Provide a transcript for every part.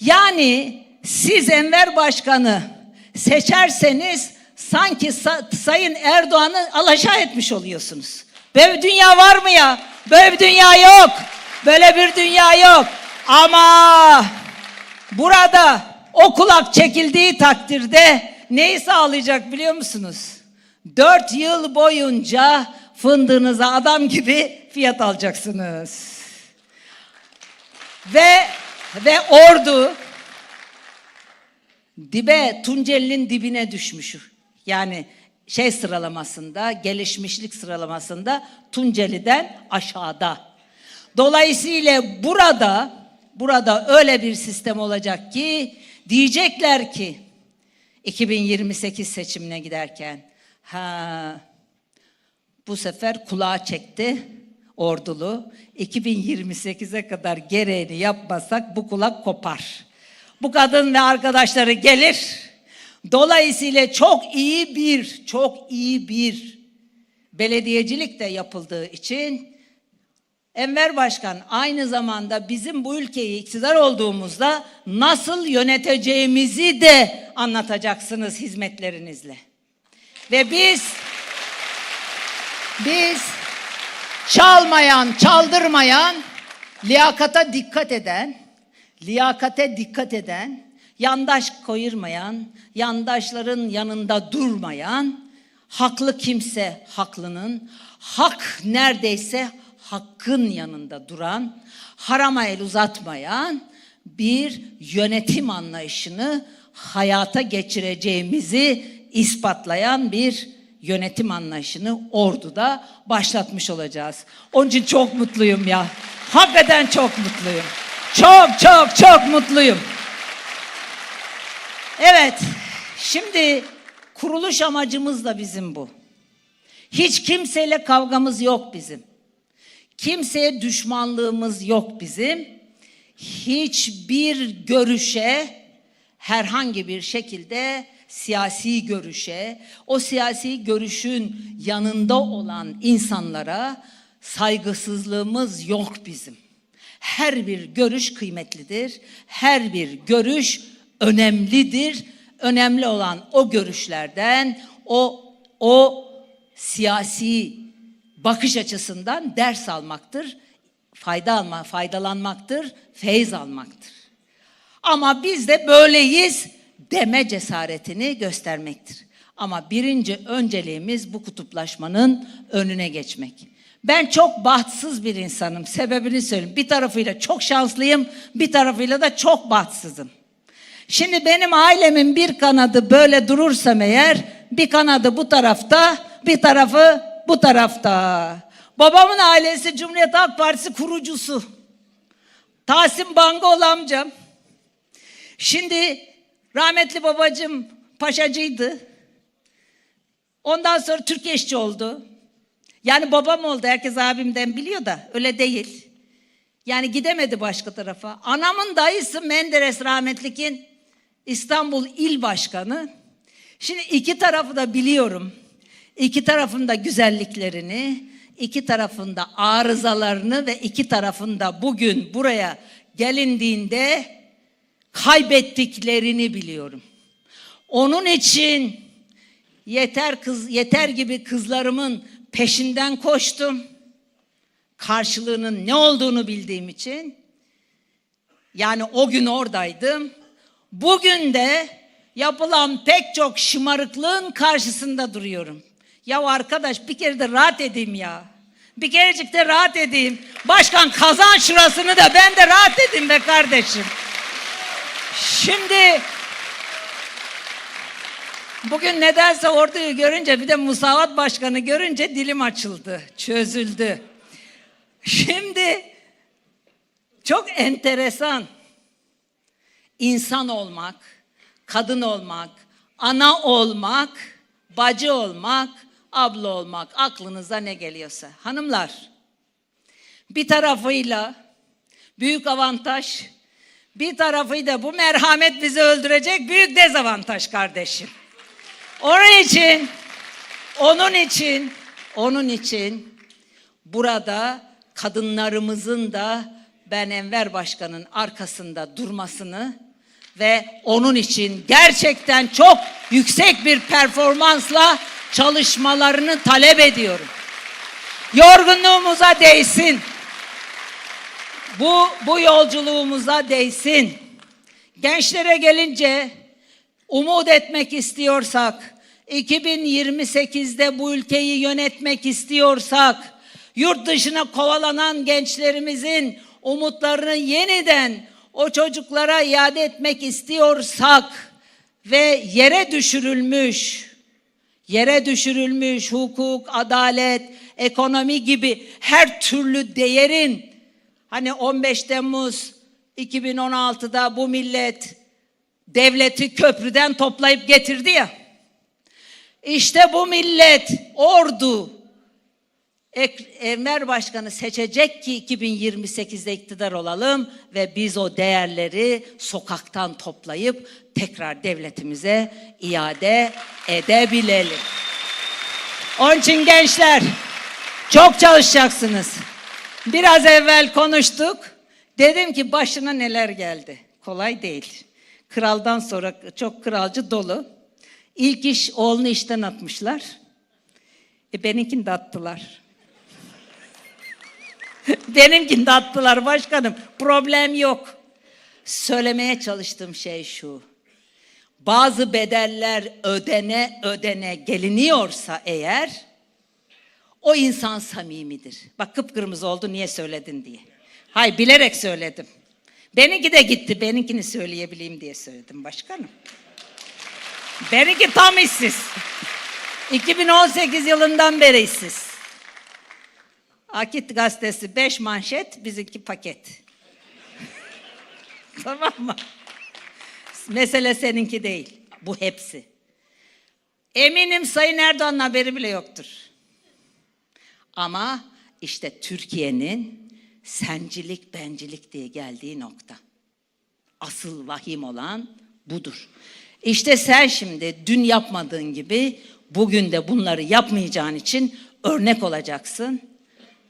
Yani siz Enver Başkanı seçerseniz sanki Sa- Sayın Erdoğan'ı alaşağı etmiş oluyorsunuz. Böyle bir dünya var mı ya? Böyle bir dünya yok. Böyle bir dünya yok. Ama burada o kulak çekildiği takdirde neyi sağlayacak biliyor musunuz? Dört yıl boyunca fındığınıza adam gibi fiyat alacaksınız. Ve ve ordu dibe Tunceli'nin dibine düşmüş. Yani şey sıralamasında, gelişmişlik sıralamasında Tunceli'den aşağıda. Dolayısıyla burada burada öyle bir sistem olacak ki diyecekler ki 2028 seçimine giderken ha bu sefer kulağa çekti ordulu. 2028'e kadar gereğini yapmasak bu kulak kopar. Bu kadın ve arkadaşları gelir. Dolayısıyla çok iyi bir, çok iyi bir belediyecilik de yapıldığı için Enver Başkan aynı zamanda bizim bu ülkeyi iktidar olduğumuzda nasıl yöneteceğimizi de anlatacaksınız hizmetlerinizle. Ve biz biz çalmayan, çaldırmayan, liyakata dikkat eden, liyakate dikkat eden, yandaş koyurmayan, yandaşların yanında durmayan, haklı kimse haklının, hak neredeyse hakkın yanında duran, harama el uzatmayan bir yönetim anlayışını hayata geçireceğimizi ispatlayan bir yönetim anlayışını orduda başlatmış olacağız. Onun için çok mutluyum ya. Hakikaten çok mutluyum. Çok çok çok mutluyum. Evet, şimdi kuruluş amacımız da bizim bu. Hiç kimseyle kavgamız yok bizim. Kimseye düşmanlığımız yok bizim. Hiçbir görüşe herhangi bir şekilde siyasi görüşe, o siyasi görüşün yanında olan insanlara saygısızlığımız yok bizim. Her bir görüş kıymetlidir. Her bir görüş önemlidir. Önemli olan o görüşlerden, o o siyasi bakış açısından ders almaktır, fayda alma, faydalanmaktır, feyz almaktır. Ama biz de böyleyiz deme cesaretini göstermektir. Ama birinci önceliğimiz bu kutuplaşmanın önüne geçmek. Ben çok bahtsız bir insanım. Sebebini söyleyeyim. Bir tarafıyla çok şanslıyım, bir tarafıyla da çok bahtsızım. Şimdi benim ailemin bir kanadı böyle durursam eğer, bir kanadı bu tarafta, bir tarafı bu tarafta. Babamın ailesi Cumhuriyet Halk Partisi kurucusu. Tahsin Bangoğlu amcam. Şimdi rahmetli babacım paşacıydı. Ondan sonra Türk eşçi oldu. Yani babam oldu. Herkes abimden biliyor da öyle değil. Yani gidemedi başka tarafa. Anamın dayısı Menderes rahmetlikin İstanbul İl Başkanı. Şimdi iki tarafı da biliyorum. İki tarafın da güzelliklerini, iki tarafın da arızalarını ve iki tarafın da bugün buraya gelindiğinde kaybettiklerini biliyorum. Onun için yeter kız yeter gibi kızlarımın peşinden koştum. Karşılığının ne olduğunu bildiğim için yani o gün oradaydım. Bugün de yapılan pek çok şımarıklığın karşısında duruyorum. Ya arkadaş bir kere de rahat edeyim ya. Bir kerecik de rahat edeyim. Başkan kazan şurasını da ben de rahat edeyim be kardeşim. Şimdi bugün nedense orduyu görünce bir de Musavat Başkanı görünce dilim açıldı, çözüldü. Şimdi çok enteresan insan olmak, kadın olmak, ana olmak, bacı olmak, abla olmak aklınıza ne geliyorsa. Hanımlar bir tarafıyla büyük avantaj, bir tarafıyla bu merhamet bizi öldürecek büyük dezavantaj kardeşim. Onun için, onun için, onun için burada kadınlarımızın da ben Enver Başkan'ın arkasında durmasını ve onun için gerçekten çok yüksek bir performansla çalışmalarını talep ediyorum. Yorgunluğumuza değsin. Bu bu yolculuğumuza değsin. Gençlere gelince umut etmek istiyorsak, 2028'de bu ülkeyi yönetmek istiyorsak, yurt dışına kovalanan gençlerimizin umutlarını yeniden o çocuklara iade etmek istiyorsak ve yere düşürülmüş yere düşürülmüş hukuk, adalet, ekonomi gibi her türlü değerin hani 15 Temmuz 2016'da bu millet devleti köprüden toplayıp getirdi ya. İşte bu millet ordu Enver Başkanı seçecek ki 2028'de iktidar olalım ve biz o değerleri sokaktan toplayıp tekrar devletimize iade edebilelim. Onun için gençler çok çalışacaksınız. Biraz evvel konuştuk. Dedim ki başına neler geldi. Kolay değil. Kraldan sonra çok kralcı dolu. İlk iş oğlunu işten atmışlar. E benimkini de attılar. Benimkini de attılar başkanım. Problem yok. Söylemeye çalıştığım şey şu. Bazı bedeller ödene ödene geliniyorsa eğer o insan samimidir. Bak kıpkırmızı oldu niye söyledin diye. Hay bilerek söyledim. Benimki de gitti. Benimkini söyleyebileyim diye söyledim başkanım. Benimki tam işsiz. 2018 yılından beri işsiz. Akit gazetesi 5 manşet, bizimki paket. tamam mı? Mesele seninki değil. Bu hepsi. Eminim Sayın Erdoğan'ın haberi bile yoktur. Ama işte Türkiye'nin sencilik bencilik diye geldiği nokta. Asıl vahim olan budur. İşte sen şimdi dün yapmadığın gibi bugün de bunları yapmayacağın için örnek olacaksın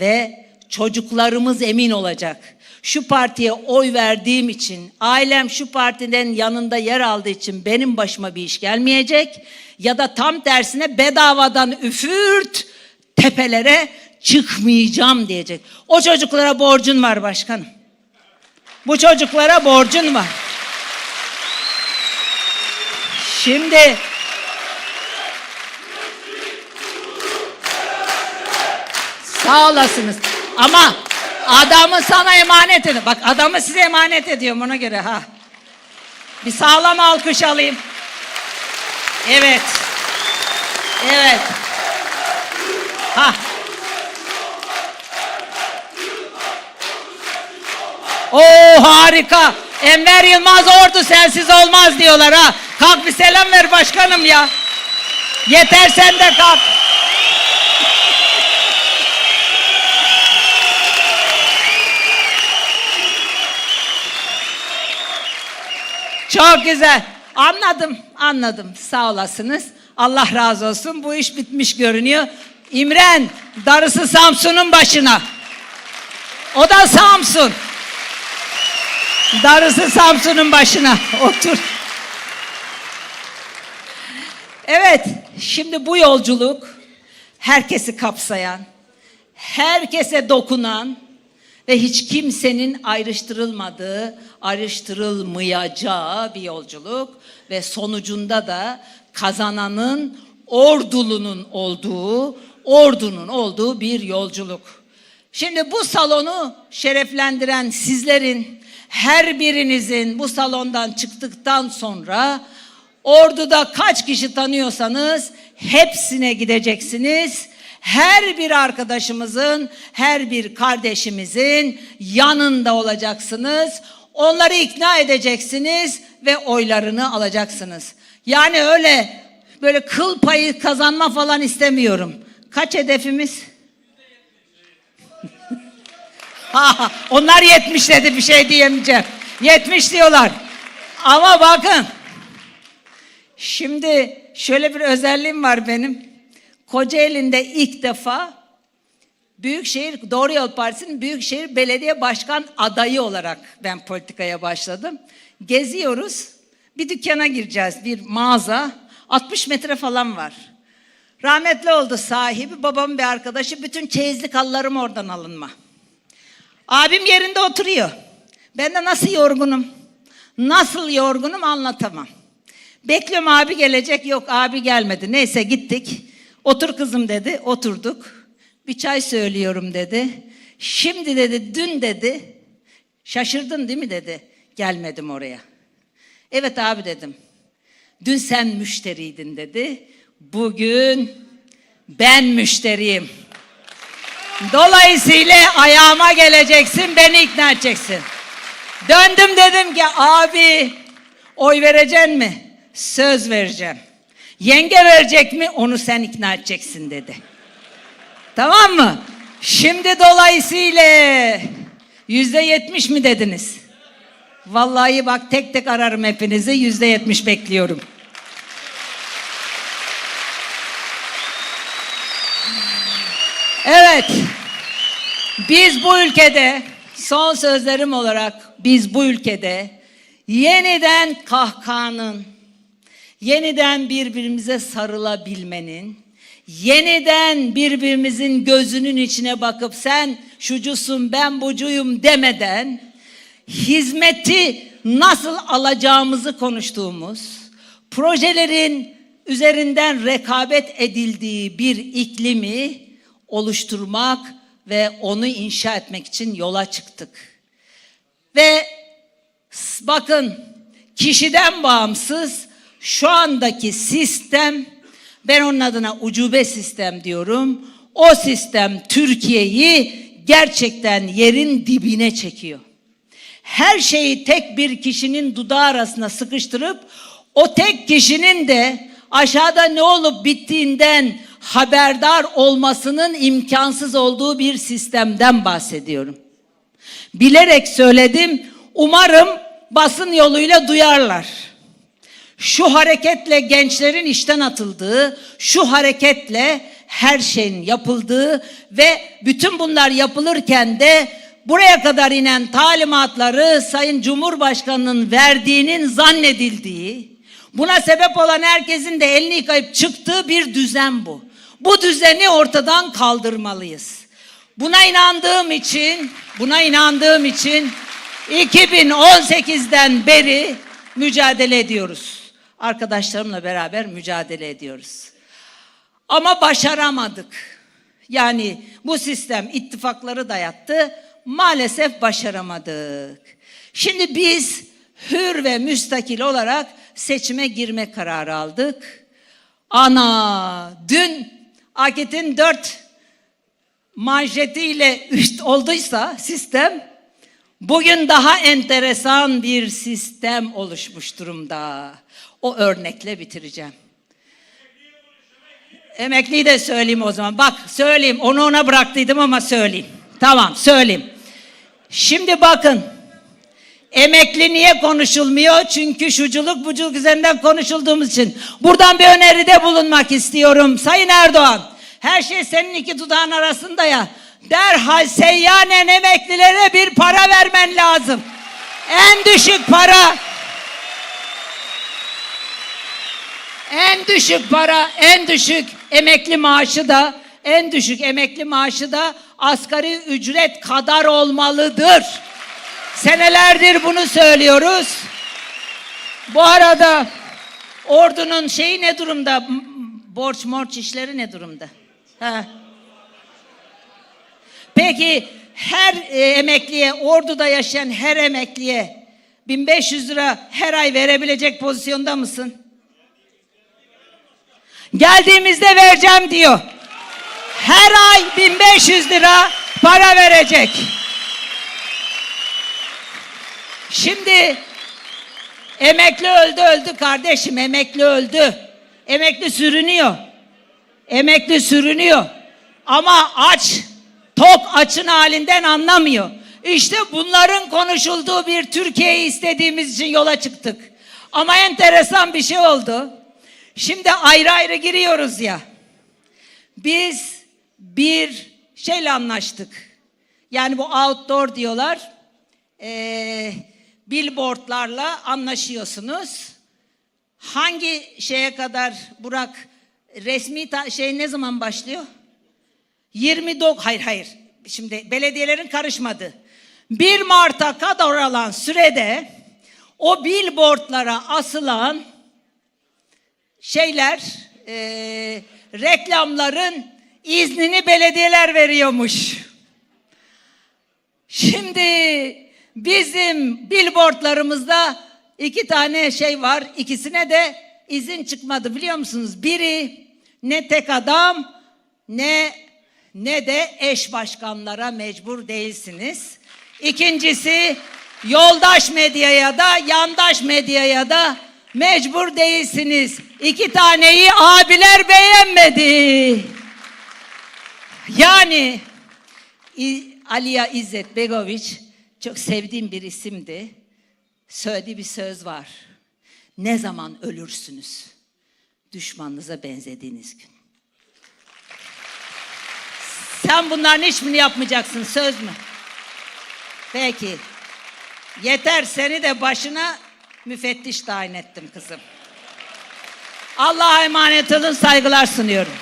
ve çocuklarımız emin olacak. Şu partiye oy verdiğim için, ailem şu partiden yanında yer aldığı için benim başıma bir iş gelmeyecek ya da tam tersine bedavadan üfürt tepelere çıkmayacağım diyecek. O çocuklara borcun var başkanım. Bu çocuklara borcun var. Şimdi Sağ olasınız. Ama adamı sana emanet ediyor. Bak adamı size emanet ediyorum ona göre ha. Bir sağlam alkış alayım. Evet. Evet. Oo harika. Enver Yılmaz ordu sensiz olmaz diyorlar ha. Kalk bir selam ver başkanım ya. Yeter sen de kalk. Çok güzel. Anladım, anladım. Sağ olasınız. Allah razı olsun. Bu iş bitmiş görünüyor. İmren, darısı Samsun'un başına. O da Samsun. Darısı Samsun'un başına. Otur. Evet, şimdi bu yolculuk herkesi kapsayan, herkese dokunan ve hiç kimsenin ayrıştırılmadığı, ayrıştırılmayacağı bir yolculuk ve sonucunda da kazananın ordulunun olduğu, ordunun olduğu bir yolculuk. Şimdi bu salonu şereflendiren sizlerin her birinizin bu salondan çıktıktan sonra orduda kaç kişi tanıyorsanız hepsine gideceksiniz. Her bir arkadaşımızın, her bir kardeşimizin yanında olacaksınız. Onları ikna edeceksiniz ve oylarını alacaksınız. Yani öyle böyle kıl payı kazanma falan istemiyorum. Kaç hedefimiz? Onlar 70 dedi bir şey diyemeyeceğim. 70 diyorlar. Ama bakın. Şimdi şöyle bir özelliğim var benim. Kocaeli'nde ilk defa Büyükşehir Doğru Yol Partisi'nin Büyükşehir Belediye Başkan adayı olarak ben politikaya başladım. Geziyoruz. Bir dükkana gireceğiz, bir mağaza. 60 metre falan var. Rahmetli oldu sahibi, babamın bir arkadaşı. Bütün çeyizlik halılarım oradan alınma. Abim yerinde oturuyor. Ben de nasıl yorgunum, nasıl yorgunum anlatamam. Bekliyorum abi gelecek, yok abi gelmedi. Neyse gittik. Otur kızım dedi, oturduk. Bir çay söylüyorum dedi. Şimdi dedi, dün dedi, şaşırdın değil mi dedi. Gelmedim oraya. Evet abi dedim. Dün sen müşteriydin dedi. Bugün ben müşteriyim. Dolayısıyla ayağıma geleceksin, beni ikna edeceksin. Döndüm dedim ki abi oy vereceksin mi? Söz vereceğim. Yenge verecek mi? Onu sen ikna edeceksin dedi. Tamam mı? Şimdi dolayısıyla yüzde yetmiş mi dediniz? Vallahi bak tek tek ararım hepinizi yüzde yetmiş bekliyorum. Evet. Biz bu ülkede son sözlerim olarak biz bu ülkede yeniden kahkahanın, yeniden birbirimize sarılabilmenin, yeniden birbirimizin gözünün içine bakıp sen şucusun ben bucuyum demeden hizmeti nasıl alacağımızı konuştuğumuz, projelerin üzerinden rekabet edildiği bir iklimi oluşturmak ve onu inşa etmek için yola çıktık. Ve bakın kişiden bağımsız şu andaki sistem ben onun adına ucube sistem diyorum. O sistem Türkiye'yi gerçekten yerin dibine çekiyor her şeyi tek bir kişinin dudağı arasına sıkıştırıp o tek kişinin de aşağıda ne olup bittiğinden haberdar olmasının imkansız olduğu bir sistemden bahsediyorum. Bilerek söyledim. Umarım basın yoluyla duyarlar. Şu hareketle gençlerin işten atıldığı, şu hareketle her şeyin yapıldığı ve bütün bunlar yapılırken de buraya kadar inen talimatları Sayın Cumhurbaşkanı'nın verdiğinin zannedildiği, buna sebep olan herkesin de elini yıkayıp çıktığı bir düzen bu. Bu düzeni ortadan kaldırmalıyız. Buna inandığım için, buna inandığım için 2018'den beri mücadele ediyoruz. Arkadaşlarımla beraber mücadele ediyoruz. Ama başaramadık. Yani bu sistem ittifakları dayattı. Maalesef başaramadık. Şimdi biz hür ve müstakil olarak seçime girme kararı aldık. Ana dün Akit'in dört manşetiyle üst olduysa sistem bugün daha enteresan bir sistem oluşmuş durumda. O örnekle bitireceğim. Emekliyi de söyleyeyim o zaman. Bak söyleyeyim. Onu ona bıraktıydım ama söyleyeyim. Tamam söyleyeyim. Şimdi bakın. Emekli niye konuşulmuyor? Çünkü şuculuk buculuk üzerinden konuşulduğumuz için. Buradan bir öneride bulunmak istiyorum. Sayın Erdoğan. Her şey senin iki dudağın arasında ya. Derhal seyyanen emeklilere bir para vermen lazım. En düşük para En düşük para, en düşük emekli maaşı da, en düşük emekli maaşı da asgari ücret kadar olmalıdır. Senelerdir bunu söylüyoruz. Bu arada ordunun şeyi ne durumda? Borç morç işleri ne durumda? Ha. Peki her e, emekliye, orduda yaşayan her emekliye 1500 lira her ay verebilecek pozisyonda mısın? Geldiğimizde vereceğim diyor. Her ay 1500 lira para verecek. Şimdi emekli öldü öldü kardeşim emekli öldü. Emekli sürünüyor. Emekli sürünüyor. Ama aç, tok açın halinden anlamıyor. İşte bunların konuşulduğu bir Türkiye'yi istediğimiz için yola çıktık. Ama enteresan bir şey oldu. Şimdi ayrı ayrı giriyoruz ya. Biz bir şeyle anlaştık. Yani bu outdoor diyorlar. Ee, billboardlarla anlaşıyorsunuz. Hangi şeye kadar Burak resmi şey ne zaman başlıyor? 29 hayır hayır. Şimdi belediyelerin karışmadı. 1 Mart'a kadar olan sürede o billboardlara asılan şeyler, e, reklamların iznini belediyeler veriyormuş. Şimdi bizim billboardlarımızda iki tane şey var. İkisine de izin çıkmadı biliyor musunuz? Biri ne tek adam ne ne de eş başkanlara mecbur değilsiniz. İkincisi yoldaş medyaya da yandaş medyaya da mecbur değilsiniz. İki taneyi abiler beğenmedi. Yani Aliya İzzet Begoviç çok sevdiğim bir isimdi. Söylediği bir söz var. Ne zaman ölürsünüz? Düşmanınıza benzediğiniz gün. Sen bunların hiçbirini yapmayacaksın söz mü? Peki. Yeter seni de başına müfettiş tayin ettim kızım. Allah'a emanet olun saygılar sunuyorum.